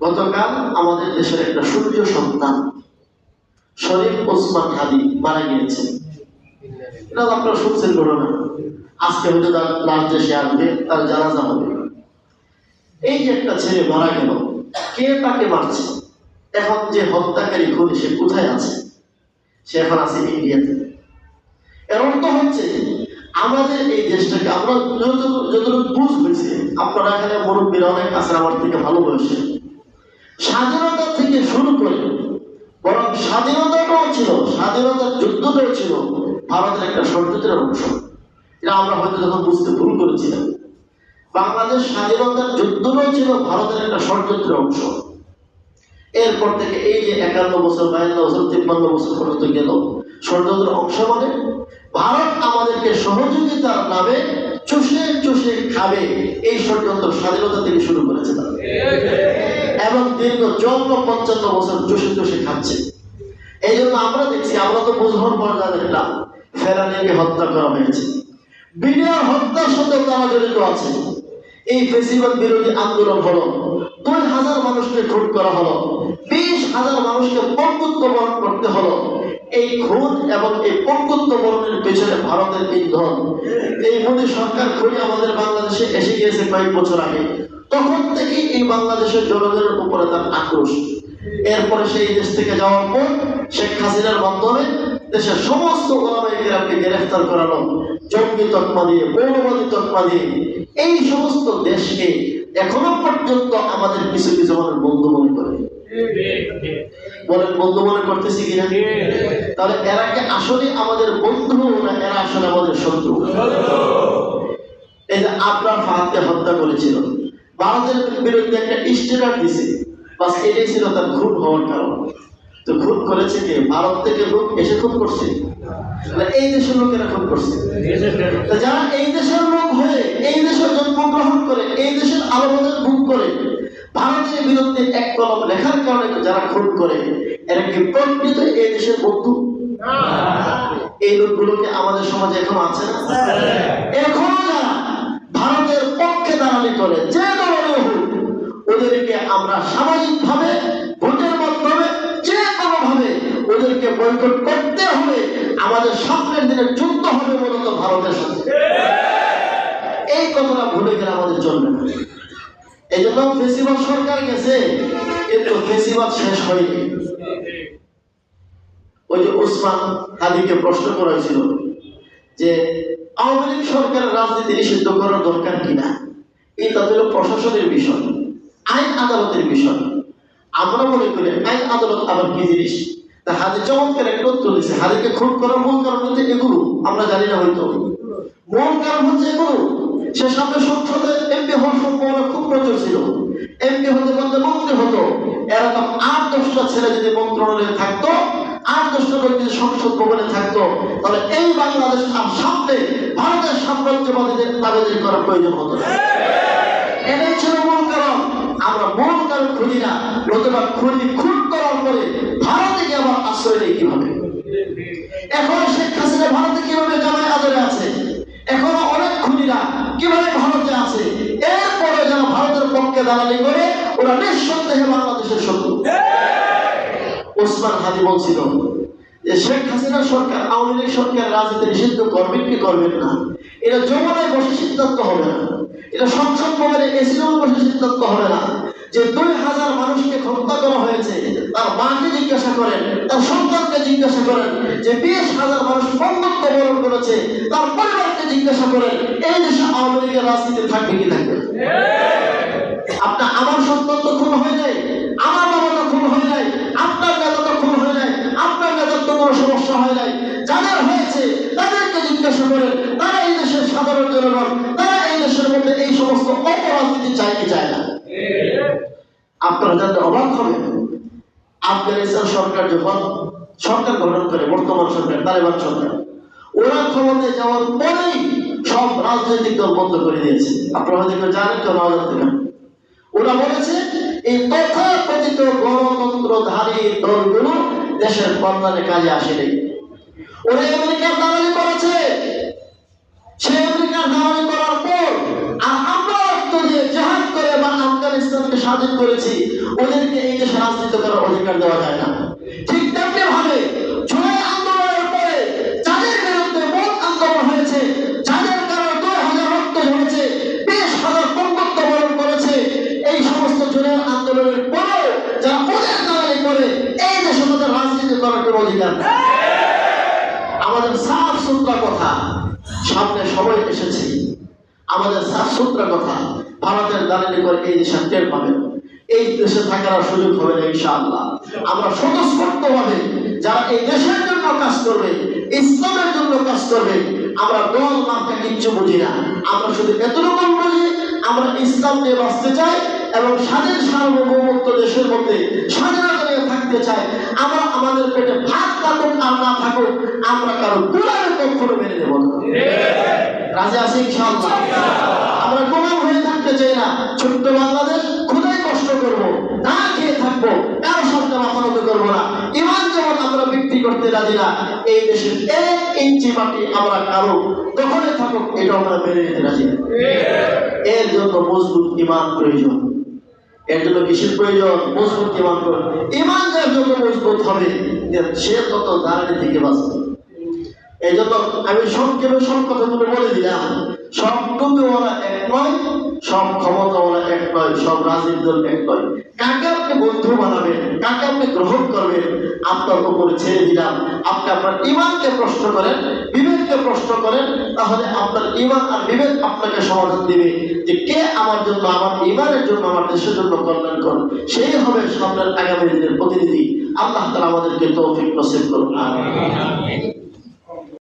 গতকাল আমাদের দেশের একটা সূর্য সন্তান শরীফ ওসমান হাদি মারা গিয়েছে। এটা আপনারা শুনছেন ঘটনা। আজকে তার দেশে আসবে, তার জানাজা হবে। এই যে একটা ছেলে মারা গেল, কে তাকে মারছে? এখন যে হত্যাকারী খুনি সে কোথায় আছে? সে এখন আছে ইন্ডিয়াতে। এর অর্থ হচ্ছে আমাদের এই দেশটাকে যতটুকু যতটুকু বুঝ হয়েছে আপনারা এখানে মুরব্বীরা অনেক আছে আমার থেকে ভালো বয়সে স্বাধীনতা থেকে শুরু করে, বরং স্বাধীনতাটাও ছিল, স্বাধীনতার যুদ্ধটাও ছিল ভারতের একটা ষড়যন্ত্রের অংশ। এটা আমরা হয়তো যখন বুঝতে ভুল করেছিলাম। বাংলাদেশ স্বাধীনতার যুদ্ধটাও ছিল ভারতের একটা ষড়যন্ত্রের অংশ। এরপর থেকে এই যে একান্ন বছর, বায়ান্ন বছর, তিপ্পান্ন বছর পর্যন্ত গেল, ষড়যন্ত্রের অংশ মানে ভারত আমাদেরকে সহযোগিতার নামে চুষে চুষে খাবে, এই ষড়যন্ত্র স্বাধীনতা থেকে শুরু করেছে তারা। এবং দীর্ঘ চৌন্ন পঞ্চান্ন বছর চষে চষে খাচ্ছে। এই জন্য আমরা দেখছি, আমরা তো বুঝবার পর যা দেখলাম ফেরানিকে হত্যা করা হয়েছে। বিডিআর হত্যার সাথে তারা জড়িত আছে। এই ফেসিবাদ বিরোধী আন্দোলন হলো, দুই হাজার মানুষকে খুন করা হলো, বিশ হাজার মানুষকে পঙ্গুত্ব বরণ করতে হলো। এই খুন এবং এই পঙ্গুত্ব বরণের পেছনে ভারতের ইন্ধন। এই মোদী সরকার খুনি আমাদের বাংলাদেশে এসে গিয়েছে কয়েক বছর আগে। তখন থেকে এই বাংলাদেশের জনগণের উপরে তার আক্রোশ। এরপরে সেই দেশ থেকে যাওয়ার পর শেখ হাসিনার মাধ্যমে দেশের সমস্ত ওলামাই গ্রেফতার করানো জঙ্গি তকমা দিয়ে, মৌলবাদী তকমা দিয়ে। এই সমস্ত দেশকে এখনও পর্যন্ত আমাদের কিছু কিছু মানুষ বন্ধু মনে করে। বলেন বন্ধু মনে করতেছি কিনা? তাহলে এরা কি আসলে আমাদের বন্ধু না এরা আসলে আমাদের শত্রু? এই যে আপনার ফাহাদকে হত্যা করেছিল। ভারতের বিরুদ্ধে একটা স্টেটার দিছে। বাস এটাই ছিল তার খুন হওয়ার কারণ। তো খুন করেছে কে? ভারত থেকে লোক এসে খুন করছে। এই দেশের লোকেরা খুন করছে। যারা এই দেশের লোক হয়ে এই দেশের জন্মগ্রহণ করে এই দেশের আলোচনা ভোগ করে ভারতের বিরুদ্ধে এক কলম লেখার কারণে যারা খুন করে এরা কি প্রকৃত এই দেশের বন্ধু? এই লোকগুলোকে আমাদের সমাজে এখন আছে না? এখনও যারা ভারতের পক্ষে দাঁড়ানি করে যে ওদেরকে আমরা সামাজিক ভাবে ভোটের মাধ্যমে, যে কোনো ভাবে ওদেরকে বয়কট করতে হবে আমাদের সামনের দিনে যুদ্ধ হবে মূলত ভারতের সাথে। এই কথাটা ভুলে গেলে আমাদের না। এই জন্য ফেসিবাদ সরকার গেছে, কিন্তু ফেসিবাদ শেষ হয়নি। ওই যে ওসমান হাদিকে প্রশ্ন করা হয়েছিল যে, আওয়ামী লীগ সরকারের রাজনীতি নিষিদ্ধ করার দরকার কিনা? এটা হলো প্রশাসনের বিষয়। আইন আদালতের বিষয়। আমরা মনে করি আইন আদালত আবার কি জিনিস? তা হাদি চমৎকার একটা উত্তর দিচ্ছে হাদিকে খুন করার মূল কারণ হচ্ছে এগুলো। আমরা জানি না হয়তো। মূল কারণ হচ্ছে এগুলো। সে সামনে সংসদে এমপি হওয়ার সম্ভাবনা খুব প্রচুর ছিল। এমপি হতে পারলে মন্ত্রী হতো। এরকম আট দশটা ছেলে যদি মন্ত্রণালয়ে থাকতো আট দশটা লোক যদি সংসদ ভবনে থাকতো তাহলে এই বাংলাদেশ আর সামনে ভারতের সাম্রাজ্যবাদীদের দাবিদারি করার প্রয়োজন হতো। না এটাই ছিল কারণ খুঁজি না নতুবা খুঁজি খুন করার পরে ভারতে গিয়ে আবার আশ্রয় নেই কীভাবে? এখন শেখ হাসিনা ভারতে কীভাবে জামাই আদরে আছে? এখনও অনেক খুনিরা কীভাবে ভারতে আছে? এরপরে যেন ভারতের পক্ষে দালালি করে, ওরা নিঃসন্দেহে বাংলাদেশের শত্রু। ওসমান হাদি বলছিল যে, শেখ হাসিনা সরকার, আওয়ামী লীগ সরকার রাজনীতি নিষিদ্ধ করবেন কি করবেন না? এটা যমুনায় বসে সিদ্ধান্ত হবে না। এটা সংসদ ভবনে এসিও বসে সিদ্ধান্ত হবে না। যে দুই হাজার মানুষকে হত্যা করা হয়েছে, তার মাকে জিজ্ঞাসা করেন, তার সন্তানকে জিজ্ঞাসা করেন, যে বিশ হাজার মানুষ বন্ধত্ব বরণ করেছে, তার পরিবারকে জিজ্ঞাসা করেন, এই দেশে আওয়ামী লীগের রাজনীতি থাকবে কি থাকবে? আপনার আমার সন্তান তো খুন হয়ে যায়, আমার বাবা তো খুন হয়ে যায়, আপনার নেতা তো খুন হয়ে যায়, আপনার নেতার তো কোনো সমস্যা হয়ে যায় যাদের হয়েছে, তাদেরকে জিজ্ঞাসা করেন, তারা এই দেশের সাধারণ জনগণ, তারা এই দেশের মধ্যে এই সমস্ত অপরাজনীতি কি চায় না আপনারা যাতে অবাক হবেন, আফগানিস্তান সরকার যখন সরকার গঠন করে, বর্তমান সরকার, তালেবান সরকার, ওরা ক্ষমতায় যাওয়ার পরেই সব রাজনৈতিক দল বন্ধ করে দিয়েছে। আপনারা হয়তো জানেন, কেউ নাও জানতে পারেন। ওরা বলেছে, এই তথাকথিত গণতন্ত্রধারী দলগুলো দেশের কল্যাণে কাজে আসেনি ওরা আমেরিকার দালালি করেছে। সে আমেরিকার দালালি করার পর স্বাধীন করেছি, ওদেরকে এই দেশে রাজনীতি করার অধিকার দেওয়া যায় না। ঠিক তেমনি ভাবে আন্দোলনের পরে আন্দোলন হয়েছে হাজার হাজার বরণ করেছে, এই সমস্ত আন্দোলনের যারা করে, এই রাজনীতি অধিকার আমাদের সাফ সুতরা কথা, সামনে সময় এসেছে। আমাদের সাফ সুতরা কথা ভারতের দালালি করে এই দেশে টের পাবেন এই দেশে থাকার সুযোগ হবে না, ইনশাআল্লাহ। আমরা স্বতঃস্ফূর্ত ভাবে যারা এই দেশের জন্য কাজ করবে, ইসলামের জন্য কাজ করবে, আমরা দল মার্কা কিচ্ছু বুঝি না। আমরা শুধু এতটুকু বুঝি, আমরা ইসলাম নিয়ে বাঁচতে চাই এবং স্বাধীন সার্বভৌমত্ব দেশের মধ্যে স্বাধীনতা নিয়ে থাকতে চাই, আমরা আমাদের পেটে ভাত থাকুক আর না থাকুক, আমরা কারও গোলামের কখনো মেনে নেব না। রাজা আছে আমরা গোলাম হয়ে থাকতে চাই না। ছোট্ট বাংলাদেশ, খুদাই কষ্ট করব, না খেয়ে থাকব, কারও মাথা নত করব না। ইমান যেমন আমরা বিক্রি করতে রাজি না, এই দেশের এক ইঞ্চি মাটি আমরা কারও দখলে থাকুক এটা আমরা মেনে নিতে রাজি এর জন্য মজবুত ইমান প্রয়োজন। এর জন্য প্রয়োজন? মজবুত ইমান করবে ইমান যার যত মজবুত হবে সে তত দাঁড়ানি থেকে বাঁচবে। এই জন্য আমি সংক্ষেপে সব কথাগুলো বলে দিলাম। সব টুপিওয়ালা এক নয়, সব ক্ষমতা ওরা এক নয়, সব রাজনীতি দল এক নয়। কাকে বন্ধু বানাবেন কাকে আপনি গ্রহণ করবেন? আপনার উপরে ছেড়ে দিলাম। আপনি আপনার ইমানকে প্রশ্ন করেন, বিবেককে প্রশ্ন করেন, তাহলে আপনার ইমান আর বিবেক আপনাকে সমাধান দিবে। যে কে আমার জন্য, আমার ইমানের জন্য, আমার দেশের জন্য কল্যাণ করুন সেই হবে সামনের আগামী দিনের প্রতিনিধি। আল্লাহ তালা আমাদেরকে তৌফিক নসিব করুন।